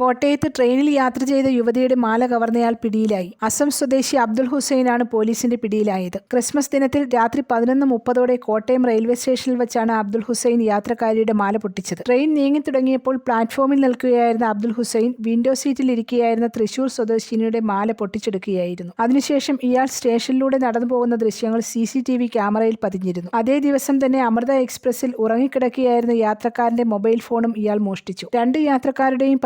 കോട്ടയത്ത് ട്രെയിനിൽ യാത്ര ചെയ്ത യുവതിയുടെ മാല കവർന്നയാൾ പിടിയിലായി. അസം സ്വദേശി അബ്ദുൾ ഹുസൈനാണ് പോലീസിന്റെ പിടിയിലായത്. ക്രിസ്മസ് ദിനത്തിൽ രാത്രി പതിനൊന്ന് മുപ്പതോടെ കോട്ടയം റെയിൽവേ സ്റ്റേഷനിൽ വെച്ചാണ് അബ്ദുൽ ഹുസൈൻ യാത്രക്കാരിയുടെ മാല പൊട്ടിച്ചത്. ട്രെയിൻ നീങ്ങി തുടങ്ങിയപ്പോൾ പ്ലാറ്റ്ഫോമിൽ നിൽക്കുകയായിരുന്ന അബ്ദുൽ ഹുസൈൻ വിൻഡോ സീറ്റിൽ ഇരിക്കുകയായിരുന്ന തൃശൂർ സ്വദേശിനിയുടെ മാല പൊട്ടിച്ചെടുക്കുകയായിരുന്നു. അതിനുശേഷം ഇയാൾ സ്റ്റേഷനിലൂടെ നടന്നു പോകുന്ന ദൃശ്യങ്ങൾ സി സി ടി വി ക്യാമറയിൽ പതിഞ്ഞിരുന്നു. അതേ ദിവസം തന്നെ അമൃത എക്സ്പ്രസിൽ ഉറങ്ങിക്കിടക്കുകയായിരുന്ന യാത്രക്കാരന്റെ മൊബൈൽ ഫോണും ഇയാൾ മോഷ്ടിച്ചു. രണ്ട് യാത്രക്കാരുടെയും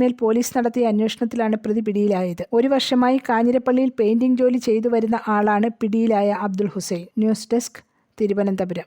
പരാതിയിന്മേൽ പോലീസ് നടത്തിയ അന്വേഷണത്തിലാണ് പ്രതി പിടിയിലായത്. ഒരു വർഷമായി കാഞ്ഞിരപ്പള്ളിയിൽ പെയിന്റിംഗ് ജോലി ചെയ്തു വരുന്ന ആളാണ് പിടിയിലായ Abdul Hussain. News desk Thiruvananthapuram.